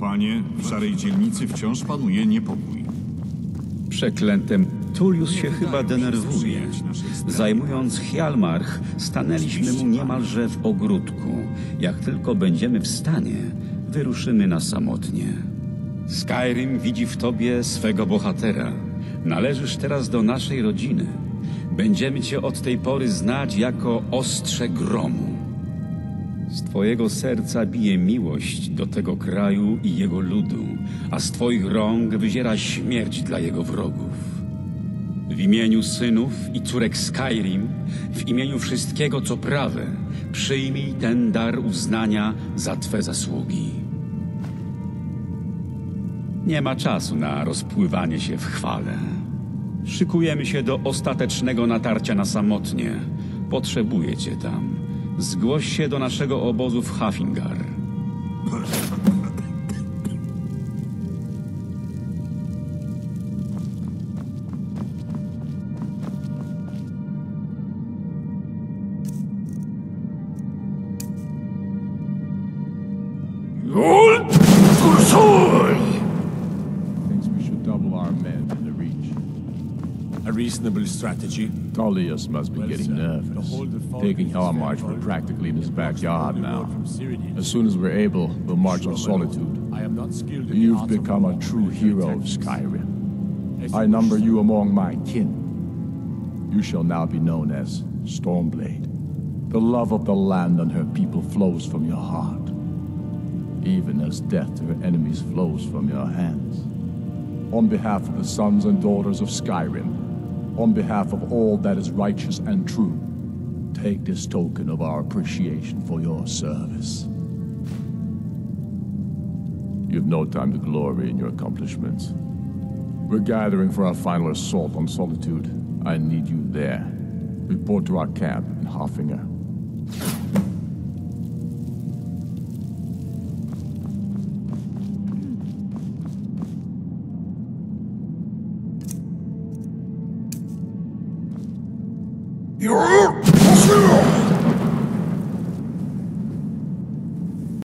Panie, w szarej dzielnicy wciąż panuje niepokój. Przeklętem Tullius się chyba denerwuje. Zajmując Hjalmarch, stanęliśmy mu niemalże w ogródku. Jak tylko będziemy w stanie, wyruszymy na samotnie. Skyrim widzi w tobie swego bohatera. Należysz teraz do naszej rodziny. Będziemy cię od tej pory znać jako ostrze gromu. Z twojego serca bije miłość do tego kraju i jego ludu, a z twoich rąk wyziera śmierć dla jego wrogów. W imieniu synów i córek Skyrim, w imieniu wszystkiego, co prawe, przyjmij ten dar uznania za twe zasługi. Nie ma czasu na rozpływanie się w chwale. Szykujemy się do ostatecznego natarcia na samotnie. Potrzebuję cię tam. Zgłoś się do naszego obozu w Hafingar. thinks A reasonable strategy. Tullius must be getting nervous. Taking our March, we're practically in his backyard now. As soon as we're able, we'll march on Solitude. I am not skilled in You've become a true hero of Skyrim. I number you among my kin. You shall now be known as Stormblade. The love of the land and her people flows from your heart, even as death to her enemies flows from your hands. On behalf of the sons and daughters of Skyrim, on behalf of all that is righteous and true, take this token of our appreciation for your service. You've no time to glory in your accomplishments. We're gathering for our final assault on Solitude. I need you there. Report to our camp in Hoffinger. You're